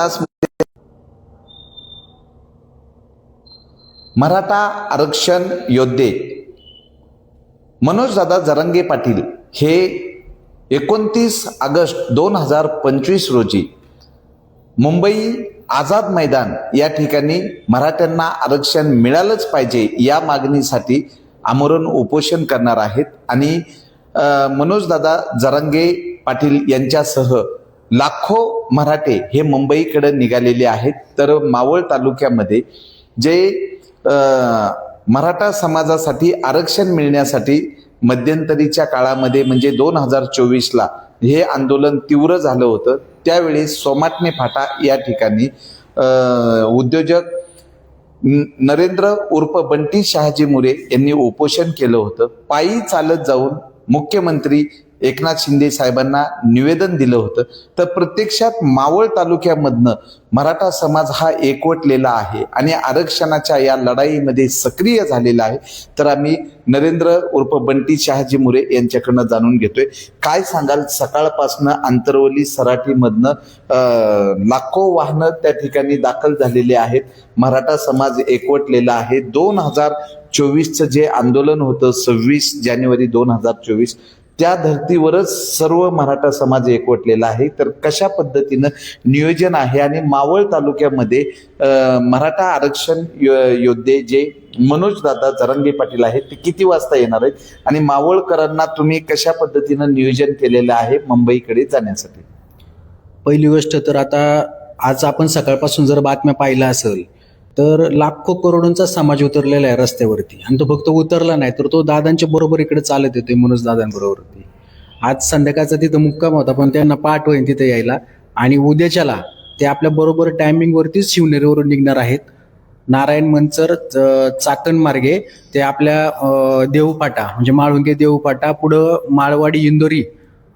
तास मराठा आरक्षण योद्धे मनोजदादा जरंगे पाटील हे एकोणतीस ऑगस्ट दोन हजार पंचवीस रोजी मुंबई आझाद मैदान या ठिकाणी मराठ्यांना आरक्षण मिळालंच पाहिजे या मागणीसाठी आमरण उपोषण करणार आहेत. आणि मनोजदादा जरंगे पाटील यांच्यासह लाखो मराठे हे मुंबईकडे निघालेले आहेत. तर मावळ तालुक्यामध्ये जे मराठा समाजासाठी आरक्षण मिळण्यासाठी मध्यंतरीच्या काळामध्ये म्हणजे दोन हजार चोवीसला हे आंदोलन तीव्र झालं होतं. त्यावेळी सोमाटणे फाटा या ठिकाणी उद्योजक न- नरेंद्र उर्फ बंटी शहाजी मुरे यांनी उपोषण केलं होतं. पायी चालत जाऊन मुख्यमंत्री एकनाथ शिंदे साहेबांना निवेदन दिलं होतं. तर प्रत्यक्षात मावळ तालुक्यामधनं मराठा समाज हा एकवटलेला आहे आणि आरक्षणाच्या या लढाईमध्ये सक्रिय झालेला आहे. तर आम्ही नरेंद्र उर्फ बंटी शहाजी मुरे यांच्याकडनं जाणून घेतोय. काय सांगाल? सकाळपासनं आंतरवली सराठीमधनं लाखो वाहनं त्या ठिकाणी दाखल झालेले आहेत. मराठा समाज एकवटलेला आहे. दोन हजार चोवीसचं जे आंदोलन होतं सव्वीस जानेवारी दोन हजार चोवीस त्या धर्तीवरच सर्व मराठा समाज एकवटलेला आहे. तर कशा पद्धतीनं नियोजन आहे आणि मावळ तालुक्यामध्ये मराठा आरक्षण यो- योद्धे जे मनोजदादा जरंगे पाटील आहेत ते किती वाजता येणार आहेत? आणि मावळकरांना तुम्ही कशा पद्धतीनं नियोजन केलेलं आहे मुंबईकडे जाण्यासाठी? पहिली गोष्ट तर आता आज आपण सकाळपासून जर बातम्या पाहिल्या असेल तर लाखो करोडोंचा समाज उतरलेला आहे रस्त्यावरती. आणि तो फक्त उतरला नाही तर तो दादांच्या बरोबर इकडे चालत येतोय मनोज दादांबरोबरती. आज संध्याकाळचा तिथं मुक्काम होता पण त्यांना पाठ होईल तिथे यायला. आणि उद्याच्याला ते आपल्या बरोबर टायमिंगवरतीच शिवनेरीवरून निघणार आहेत. नारायण मंचर च- चाकण मार्गे ते आपल्या देवपाटा देऊपाटा म्हणजे माळुंगे देऊपाटा पुढं माळवाडी इंदोरी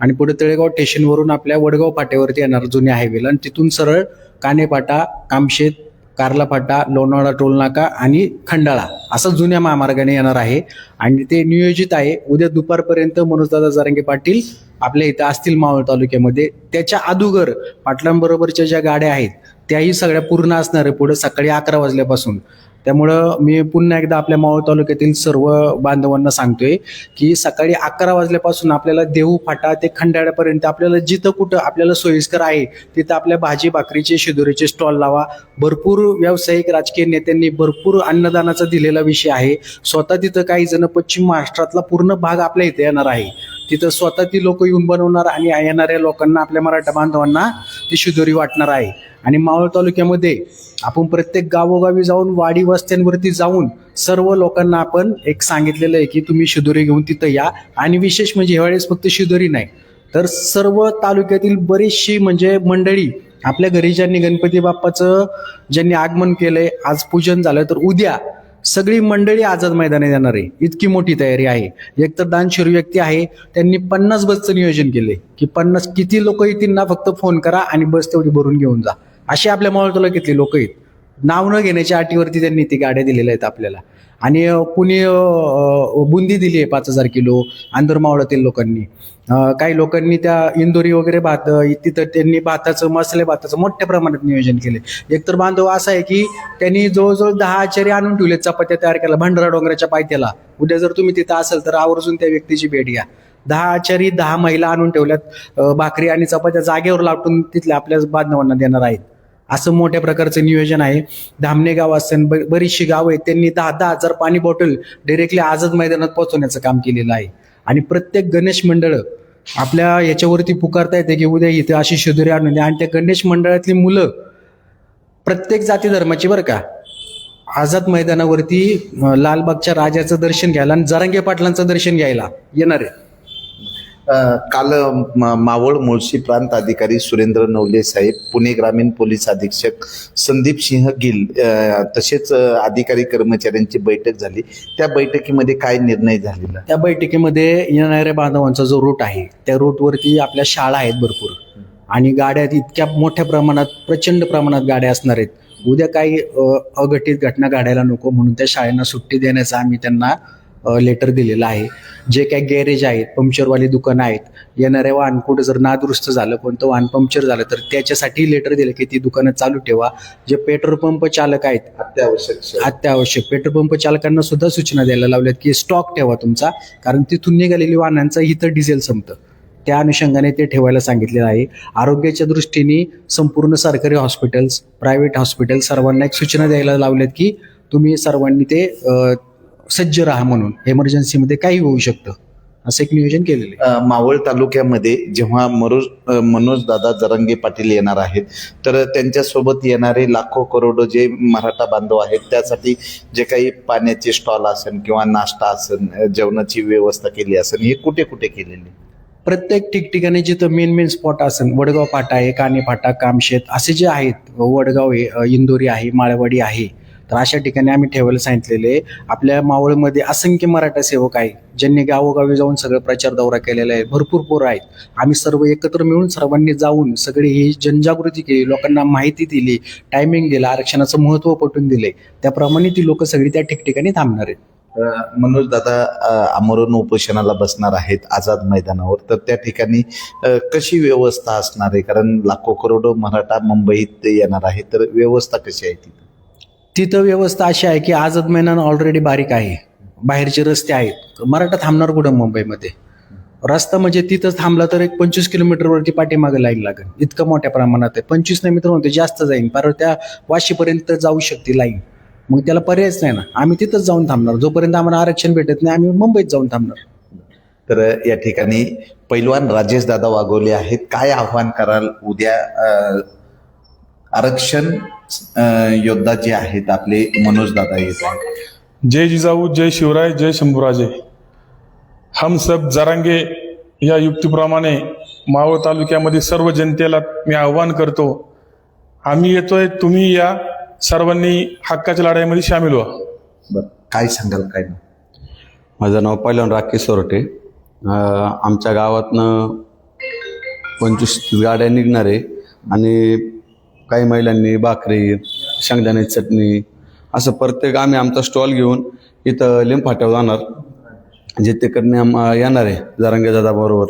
आणि पुढे तळेगाव स्टेशनवरून आपल्या वडगाव फाट्यावरती येणार जुन्या हायवेला आणि तिथून सरळ कानेपाटा कामशेत कार्ला फाटा लोणावळा टोलनाका आणि खंडाळा असं जुन्या महामार्गाने येणार आहे. आणि ते नियोजित आहे. उद्या दुपारपर्यंत मनोजदादा जारंगे पाटील आपल्या इथं असतील मावळ तालुक्यामध्ये. त्याच्या अदुगर पाटलांबरोबरच्या ज्या गाड्या आहेत त्याही सगळ्या पूर्ण असणार आहे पुढे सकाळी अकरा वाजल्यापासून. त्यामुळं मी पुन्हा एकदा आपल्या मावळ तालुक्यातील सर्व बांधवांना सांगतोय की सकाळी अकरा वाजल्यापासून आपल्याला देऊ फाटा ते खंडाळ्यापर्यंत आपल्याला जिथं कुठं आपल्याला सोयीस्कर आहे तिथं आपल्या भाजी भाकरीचे शिदोरीचे स्टॉल लावा. भरपूर व्यावसायिक राजकीय नेत्यांनी भरपूर अन्नदानाचा दिलेला विषय आहे. स्वतः तिथं काही जण पश्चिम महाराष्ट्रातला पूर्ण भाग आपल्या इथे येणार आहे. तिथं स्वतः ती लोक येऊन बनवणार आणि येणाऱ्या लोकांना आपल्या मराठा बांधवांना ती शिदोरी वाटणार आहे. आणि मावळ तालुक्यामध्ये आपण प्रत्येक गावोगावी जाऊन वाडी वस्त्यांवरती जाऊन सर्व लोकांना आपण एक सांगितलेलं आहे की तुम्ही शिदोरी घेऊन तिथं या. आणि विशेष म्हणजे ह्यावेळेस फक्त शिदोरी नाही तर सर्व तालुक्यातील बरीचशी म्हणजे मंडळी आपल्या घरी ज्यांनी गणपती बाप्पाचं ज्यांनी आगमन केलंय आज पूजन झालं तर उद्या सगळी मंडळी आझाद मैदानात येणार आहे. इतकी मोठी तयारी आहे. एक तर दानशूर व्यक्ती आहे. त्यांनी पन्नास बसचं नियोजन केले की पन्नास किती लोक येतील ना फक्त फोन करा आणि बस तेवढी भरून घेऊन जा. अशी आपल्या मावळ तालुक्यातली लोक आहेत. नाव न घेण्याच्या अटीवरती त्यांनी ती गाड्या दिलेल्या आहेत आपल्याला. आणि कुणी बुंदी दिली आहे पाच हजार किलो आंदरमावळातील लोकांनी. काही लोकांनी त्या इंदोरी वगैरे भात तिथं त्यांनी भाताचं मसाले भाताचं मोठ्या प्रमाणात नियोजन केले. एकतर बांधव असा आहे की त्यांनी जवळजवळ दहा आचारी आणून ठेवले चपात्या तयार केल्या भंडारा डोंगराच्या पायथ्याला. उद्या जर तुम्ही तिथं असाल तर आवर्जून त्या व्यक्तीची भेट घ्या. दहा आचारी दहा महिला आणून ठेवल्यात भाकरी आणि चपात्या जागेवर लाटून तिथल्या आपल्या बांधवांना देणार आहेत. असं मोठ्या प्रकारचं नियोजन आहे. धामणे गाव असेल ब- बरीचशी गावं आहेत. त्यांनी दहा दहा हजार पाणी बॉटल डिरेक्टली आझाद मैदानात पोहोचवण्याचं काम केलेलं आहे. आणि प्रत्येक गणेश मंडळ आपल्या याच्यावरती पुकारता येते की उद्या इथे अशी शिदुरी आणून आणि त्या गणेश मंडळातली मुलं प्रत्येक जाती धर्माची बरं का. आझाद मैदानावरती लालबागच्या राजाचं दर्शन घ्यायला आणि जरांगे पाटलांचं दर्शन घ्यायला येणार. आहे काल मावळ मुळशी प्रांत अधिकारी सुरेंद्र नवले साहेब पुणे ग्रामीण पोलीस अधीक्षक संदीप सिंह गिल तसेच अधिकारी कर्मचाऱ्यांची बैठक झाली. त्या बैठकीमध्ये काय निर्णय झालेला? त्या बैठकीमध्ये येणाऱ्या बांधवांचा जो रूट आहे त्या रूटवरती आपल्या शाळा आहेत भरपूर. आणि गाड्या इतक्या मोठ्या प्रमाणात प्रचंड प्रमाणात गाड्या असणार आहेत. उद्या काही अघटित घटना घडायला नको म्हणून त्या शाळेंना सुट्टी देण्याचा आम्ही त्यांना लेटर दिलेलं आहे. जे काही गॅरेज आहेत पंक्चरवाली दुकानं आहेत येणाऱ्या वाहन कुठं जर नादुरुस्त झालं कोणतं वाहन पंक्चर झालं तर त्याच्यासाठी लेटर दिलं की ती दुकानं चालू ठेवा. जे पेट्रोल पंप चालक आहेत अत्यावश्यक. अत्यावश्यक. पेट्रोल पंप चालकांना सुद्धा सूचना द्यायला लावल्यात की स्टॉक ठेवा तुमचा कारण तिथून निघालेली वाहनांचं इथं डिझेल संपतं. त्या अनुषंगाने ते ठेवायला सांगितलेलं आहे. आरोग्याच्या दृष्टीने संपूर्ण सरकारी हॉस्पिटल्स प्रायव्हेट हॉस्पिटल सर्वांना एक सूचना द्यायला लावल्यात की तुम्ही सर्वांनी ते सज्ज राहा म्हणून एमर्जन्सीमध्ये काही होऊ शकतं. असं एक नियोजन केलेलं आहे. मावळ तालुक्यामध्ये जेव्हा मनोज मनोज दादा जरंगे पाटील येणार आहेत तर त्यांच्यासोबत येणारे लाखो करोडो जे मराठा बांधव आहेत त्यासाठी जे काही पाण्याचे स्टॉल असेल किंवा नाश्ता असेल जेवणाची व्यवस्था केली असेल हे कुठे कुठे केलेली? प्रत्येक ठिकठिकाणी जिथं मेन मेन स्पॉट असेल वडगाव फाटा आहे काने फाटा कामशेत असे जे आहेत वडगाव आहे इंदोरी आहे माळवाडी आहे तर अशा ठिकाणी आम्ही ठेवायला सांगितलेले आपल्या मावळमध्ये असंख्य मराठा सेवक आहे ज्यांनी गावोगावी जाऊन सगळं प्रचार दौरा केलेला आहे. भरपूर पोरं आहेत. आम्ही सर्व एकत्र मिळून सर्वांनी जाऊन सगळी ही जनजागृती केली लोकांना माहिती दिली टायमिंग दिला आरक्षणाचं महत्त्व पटवून दिले. त्याप्रमाणे ती लोक सगळी त्या ठिकठिकाणी थांबणार आहेत. मनोज दादा आमरण उपोषणाला बसणार आहेत आझाद मैदानावर. तर त्या ठिकाणी कशी व्यवस्था असणार आहे? कारण लाखो करोडो मराठा मुंबईत येणार आहे तर व्यवस्था कशी आहे तिथं? तिथं व्यवस्था अशी आहे की आझाद मैदान ऑलरेडी बारीक आहे. बाहेरचे रस्ते आहेत. मराठा थांबणार कुठं मुंबईमध्ये? रस्ता म्हणजे तिथंच थांबला तर एक पंचवीस किलोमीटरवरती पाठीमागे लाईन लागेल. इतकं मोठ्या प्रमाणात आहे. पंचवीस नाही मित्र म्हणते जास्त जाईन. पर त्या वाशीपर्यंत जाऊ शकते लाईन. मग त्याला पर्यायच नाही ना. आम्ही तिथंच जाऊन थांबणार. जोपर्यंत आम्हाला आरक्षण भेटत नाही आम्ही मुंबईत जाऊन थांबणार. तर या ठिकाणी पैलवान राजेश दादा वागवले आहेत. काय आव्हान कराल? उद्या आरक्षण योद्धा जे आहेत आपले मनोज दादा येत आहेत. जय जिजाऊ जय शिवराय जय शंभूराजे. हम सब जरांगे या युक्तीप्रमाणे मावळ तालुक्यामध्ये सर्व जनतेला मी आव्हान करतो. आम्ही येतोय तुम्ही या. सर्वांनी हक्काच्या लढाईमध्ये सामील व्हा. बरं काय सांगाल काय नाही? माझं नाव पहिलवान राकेश सोरटे. अं, आमच्या गावातनं पंचवीस गाड्या निघणार आहे आणि काही महिलांनी भाकरी शेंगदाण्याची चटणी असं प्रत्येक आम्ही आमचा स्टॉल घेऊन इथं लिंबफाट्यावर जाणार. जे ते करणे आम येणार आहे जारंगे दादा बरोबर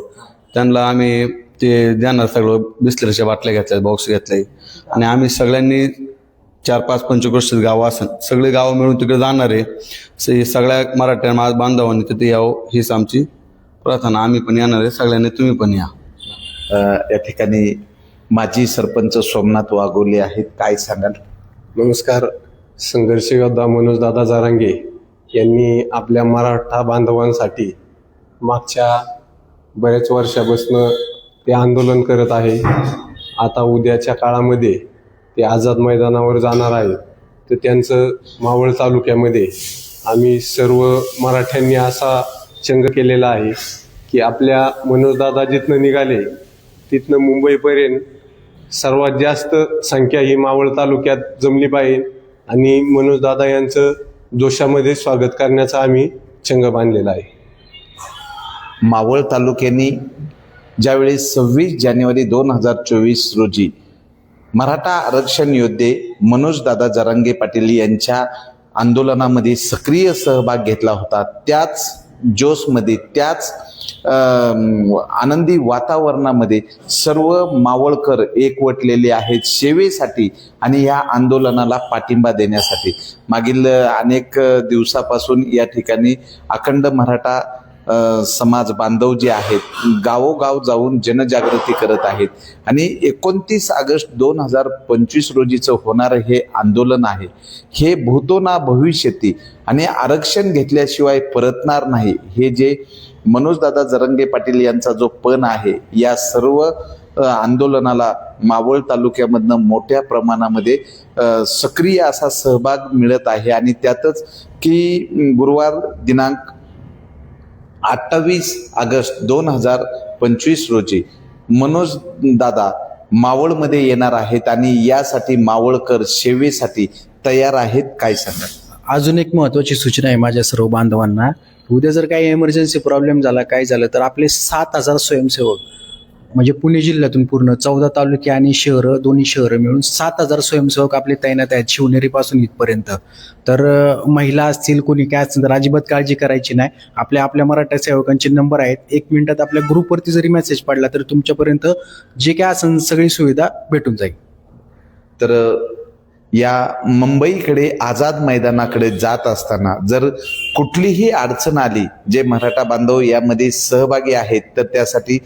त्यांना आम्ही ते देणार सगळं बिस्लरीच्या बाटल्या घेतल्या बॉक्स घेतले आणि आम्ही सगळ्यांनी चार पाच पंचक्रोशीत गावं असेल सगळे गावं मिळून तिकडे जाणार आहे. स- सगळ्या मराठ्या मा- बांधवांनी तिथे यावं हीच आमची प्रार्थना. आम्ही पण येणार आहे सगळ्यांनी तुम्ही पण या. या ठिकाणी माजी सरपंच सोमनाथ वाघोले आहेत. काय सांगाल? नमस्कार. संघर्ष योद्धा मनोजदादा जारांगे यांनी आपल्या मराठा बांधवांसाठी मागच्या बऱ्याच वर्षापासून ते आंदोलन करत आहे. आता उद्याच्या काळामध्ये ते आझाद मैदानावर जाणार आहेत. तर त्यांचं मावळ तालुक्यामध्ये आम्ही सर्व मराठ्यांनी असा चंग केलेला आहे की आपल्या मनोजदादा जिथनं निघाले तिथनं मुंबईपर्यंत सर्वात जास्त संख्या ही मावळ तालुक्यात जमली पाहिजे. आणि मनोजदादा यांचं जोशामध्ये स्वागत करण्याचा आम्ही चंग बांधलेला आहे. मावळ तालुक्याने ज्यावेळी सव्वीस जानेवारी दोन हजार चोवीस रोजी मराठा आरक्षण योद्धे मनोजदादा जरांगे पाटील यांच्या आंदोलनामध्ये सक्रिय सहभाग घेतला होता त्याच जोशमध्ये त्याच आनंदी वातावरणामध्ये सर्व मावळकर एकवटलेले आहेत सेवेसाठी आणि या आंदोलनाला पाठिंबा देण्यासाठी. मागील अनेक दिवसापासून या ठिकाणी अखंड मराठा समाज बांधव जे आहेत गावोगाव जाऊन जनजागृती करत आहेत. आणि एकोणतीस ऑगस्ट दोन हजार पंचवीस रोजीचं होणारं हे आंदोलन आहे. हे भूतो ना भविष्यती आणि आरक्षण घेतल्याशिवाय परतणार नाही. हे जे मनोजदादा जरंगे पाटील यांचा जो पण आहे या सर्व आंदोलनाला मावळ तालुक्यामधनं मोठ्या प्रमाणामध्ये सक्रिय असा सहभाग मिळत आहे. आणि त्यातच की गुरुवार दिनांक अठ्ठावीस ऑगस्ट दोन हजार पंचवीस रोजी मनोज दादा मावळमध्ये येणार आहेत आणि यासाठी मावळकर सेवेसाठी तयार आहेत काय सांगा अजून एक महत्वाची सूचना आहे माझ्या सर्व बांधवांना. उद्या जर काही एमर्जन्सी प्रॉब्लेम झाला काय झालं तर आपले सात हजार स्वयंसेवक म्हणजे पुणे जिल्ह्यातून पूर्ण चौदा तालुके आणि शहरं दोन्ही शहरं मिळून सात हजार स्वयंसेवक आपले तैनात आहेत शिवनेरीपासून इथपर्यंत. तर महिला असतील कोणी काय असतील तर अजिबात काळजी करायची नाही. आपल्या आपल्या मराठा सेवकांचे नंबर आहेत. एक मिनिटात आपल्या ग्रुपवरती जरी मेसेज पडला तर तुमच्यापर्यंत जे काय असेल सगळी सुविधा भेटून जाईल. तर या मुंबईकडे आझाद मैदानाकडे जात असताना जर कुठलीही अडचण आली जे मराठा बांधव यामध्ये सहभागी आहेत तर त्यासाठी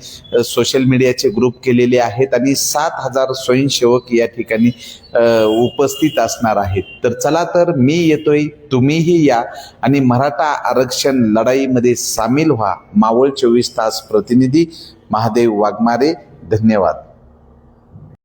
सोशल मीडियाचे ग्रुप केलेले आहेत आणि सात हजार स्वयंसेवक या ठिकाणी उपस्थित असणार आहेत. तर चला तर मी येतोय तुम्हीही या आणि मराठा आरक्षण लढाईमध्ये सामील व्हा. मावळ चोवीस तास प्रतिनिधी महादेव वाघमारे धन्यवाद.